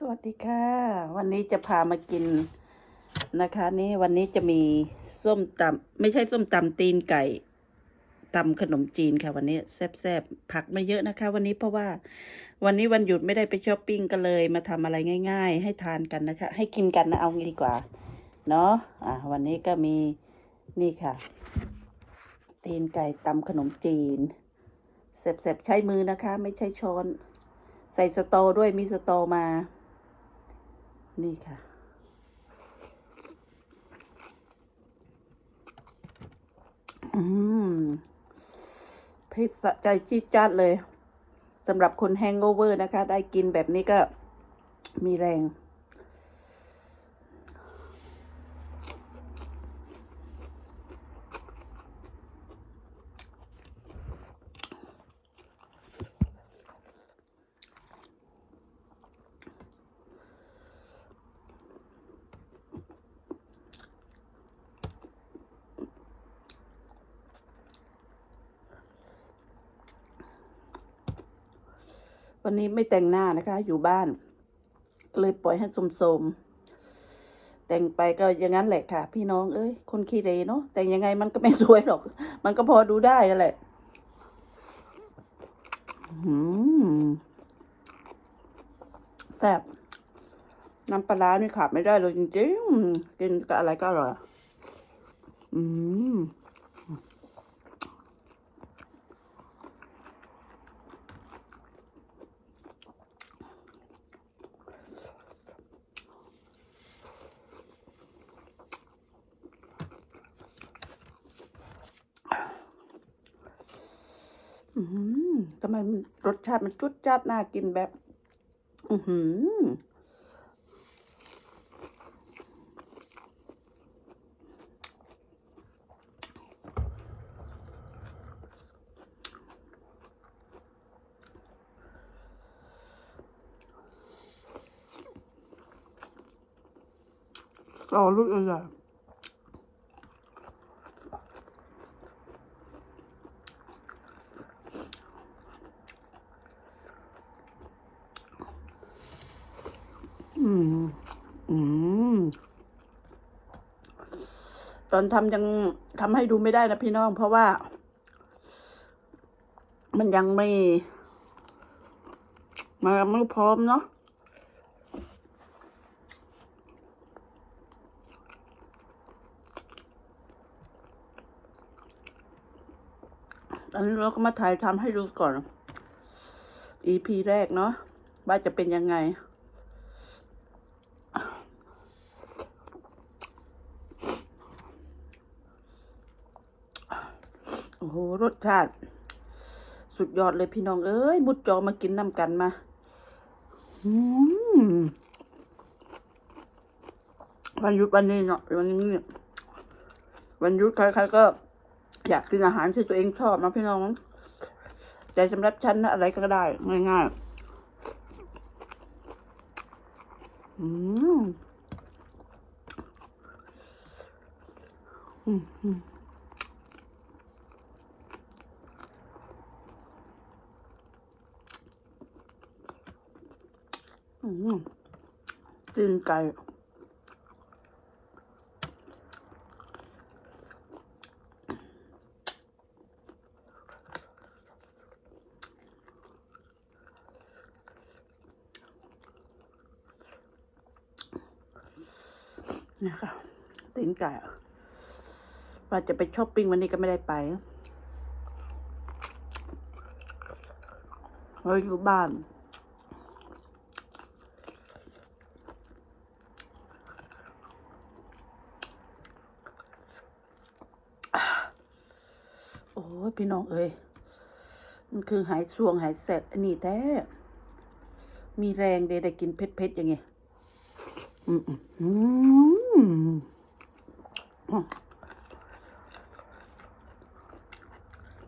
สวัสดีค่ะ วันนี้จะพามากินนะคะ นี่วันนี้จะมีส้มตำไม่ใช่ส้มตำตีนไก่ตำขนมจีนค่ะ วันนี้แซ่บๆผักไม่เยอะนะคะ วันนี้เพราะว่า วันนี้วันหยุดไม่ได้ไปช้อปปิ้งก็เลย มาทำอะไรง่าย ๆ ให้ทานกันนะคะ ให้กินกันนะเอางี้ดีกว่า เนาะอะวันนี้ก็มีนี่ค่ะ ตีนไก่ตำขนมจีนเสบๆใช้มือนะคะ ไม่ใช่ช้อน ใส่สตอด้วยมีสตอมา นี่ค่ะ อืมพิษสะใจจี๊ดจัดเลยสำหรับคนแฮงโอเวอร์นะคะ ได้กินแบบนี้ก็มีแรง วันนี้ไม่แต่งหน้านะคะ อยู่บ้าน ก็เลยปล่อยให้สมๆแต่งไปก็อย่างนั้นแหละค่ะ พี่น้องเอ้ยคนขี้เรเนาะแต่งยังไงมันก็ไม่สวยหรอก มันก็พอดูได้นั่นแหละแซ่บน้ำปลาร้านี่ขาดไม่ได้เลยจริงๆกินกับอะไรก็อร่อยอืม อืมทำไมรสชาติมันจุดจัดน่ากินแบบ อือหือรอลูกใหญ่อืม อืม ตอนทำยังทำให้ดูไม่ได้นะพี่น้อง เพราะว่า มันยังไม่มันยังไม่พร้อมเนาะอันนี้เราก็มาถ่ายทำให้ดูก่อน EP แรกเนาะว่าจะเป็นยังไง โอ้โห รสชาติ สุดยอดเลยพี่น้องเอ้ยมุดจอมากินน้ำกันมาวันหยุดวันนี้เนาะวันนี้เนี่ยวันหยุดใครๆก็ อยากกินอาหารที่ตัวเองชอบนะพี่น้อง แต่สำหรับฉันนะอะไรก็ได้ ง่ายๆอืมอืมอืมอืม ตีนไก่นี่ยค่ะตีนไก่อะว่าจะไปช้อปปิ้งวันนี้ก็ไม่ได้ไปเราอยู่บ้าน โอ้ยพี่น้องเอ้ยมันคือหายสวงหายแสบอันนี้แท้ มีแรงเดได้กินเผ็ดๆอย่างเงี้ยอืมอืม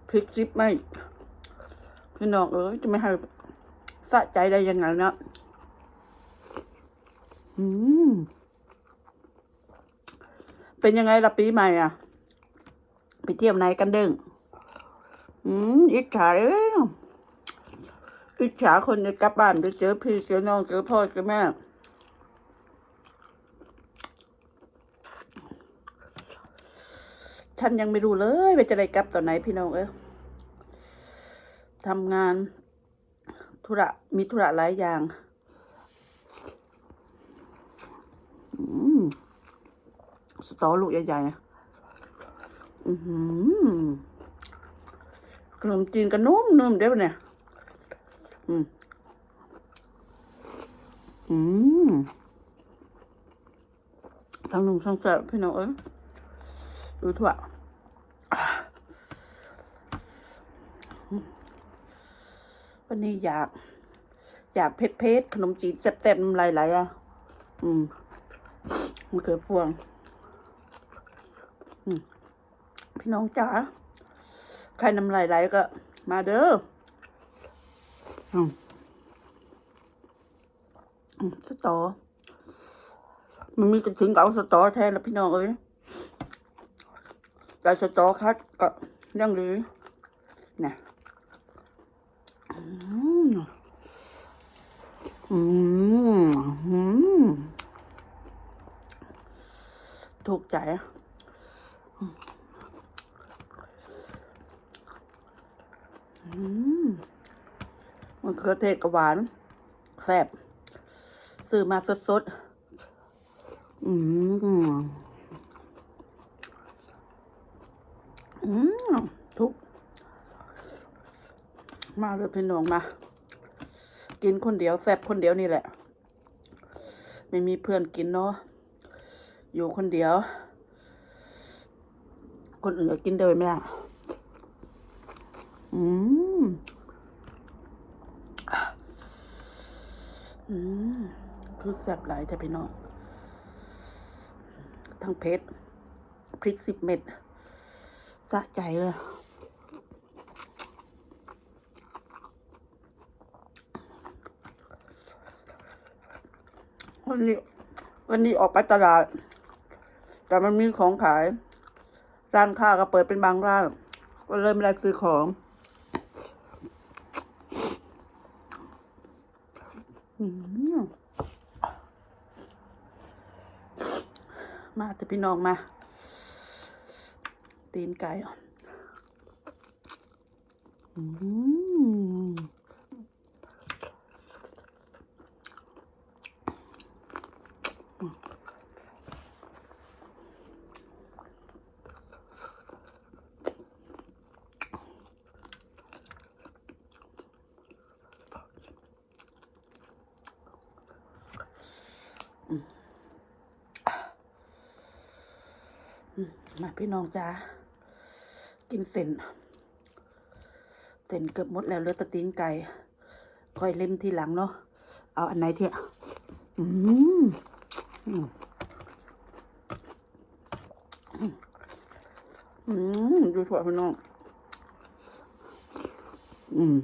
พริกซิปไม่พี่น้องเอ้ยจะไม่ให้สะใจได้ยังไงนะอืมเป็นยังไงล่ะปีใหม่อะ ไปเที่ยวไหนกันเด้ง อืมอิจฉาเลยอิจฉาคนจะกลับบ้านไปเจอพี่เจอน้องเจอพ่อเจอแม่ฉันยังไม่รู้เลยว่าจะได้กลับตอนไหนพี่น้องเอ้ยทำงานธุระมีธุระหลายอย่างอืมสตอลูกใหญ่ๆนะอือหือ นมจีนก็นุ่มนุ่มเด้อเนี่ย อืม อืมทั้งหนุ่มทั้งแซ่บพี่น้องเอ้ยดูถั่ววันนี้อยาก อยากเผ็ดเผ็ดๆขนมจีนแซ่บๆน้ำลายไหลอะ อืมมะเขือพวง อืม พี่น้องจ๋า ใครน้ำลายไหลก็มาเด้ออืมสตอ มันมีกระถึงกับเอาสตอแทนแล้วพี่น้องเอ้ยแต่สตอคัดก็ยังดีนะอืมอืมอืมถูกใจอะอืม มันเขือเทศกับหวานแซ่บซื้อมาสดๆ อืม อืม ทุก มาเลยพี่น้องมา กินคนเดียวแซ่บคนเดียวนี่แหละ ไม่มีเพื่อนกินเนาะ อยู่คนเดียว คนอื่นก็กินเดินไม่ได้อืม อืมคือแซ่บหลายจ้ะพี่น้อง ทั้งเพชรพริกสิบเม็ดสะใจเลยวันนี้วันนี้ออกไปตลาด แต่มันมีของขาย ร้านค้าก็เปิดเป็นบางร้านก็เลยไม่ได้ซื้อของ มาแต่พี่น้องมา ตีนไก่อะอืม มาพี่น้องจ้ากินเส้นเส้นเกือบหมดแล้วเหลือแตะตีนไก่ค่อยเล่มทีหลังเนาะเอาอันไหนเถอะอืมอืมอืมดูถั่วพี่น้อง อืม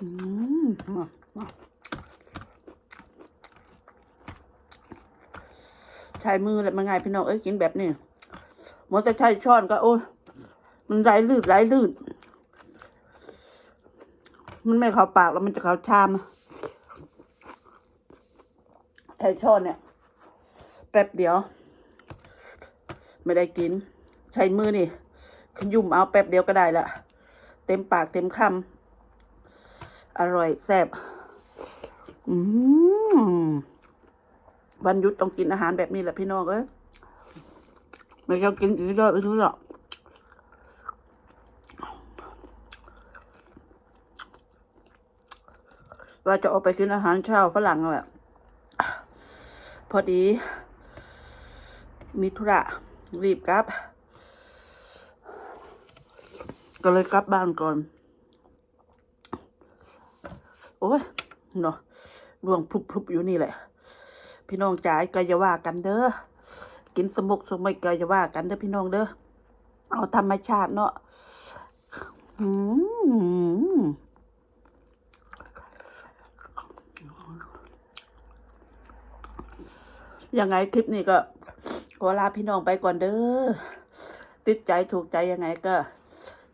อืมมามาใช้มือแหละมันไงพี่น้องเอ้ยกินแบบนี้หมดจะใช้ช้อนก็ โอ้ยมันไหลลื่นไหลลื่นมันไม่เข้าปากแล้วมันจะเข้าชามใช้ช้อนเนี่ย แป๊บเดียว ไม่ได้กิน ใช้มือนี่ขยุ่มเอาแป๊บเดียวก็ได้ละเต็มปากเต็มคำ อร่อยแซ่บอืมวันยุดต้องกินอาหารแบบนี้แหละพี่น้องเอ้ยไม่ชอบกินอีกเลยไม่รู้หรอกว่าจะออกไปกินอาหารเช้าฝรั่งแหละพอดี มีธุระรีบกลับ ก็เลยกลับบ้านก่อน โอ้ยเนาะร่วงพลุบๆอยู่นี่แหละ พี่น้องจ๋าก็อย่าว่ากันเด้อกินสมุกสมัยก็อย่าว่ากันเด้อพี่น้องเด้อเอาธรรมชาติเนาะอืมยังไงคลิปนี้ก็ขอลาพี่น้องไปก่อนเด้อ ติดใจถูกใจยังไงก็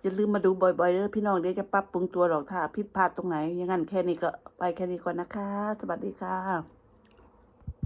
อย่าลืมมาดูบ่อยๆเด้อพี่น้องเดี๋ยวจะปรับปรุงตัวหรอกถ้าผิดพลาดตรงไหนอยังงั้นแค่นี้ก็ไปแค่นี้ก่อนนะคะ สวัสดีค่ะ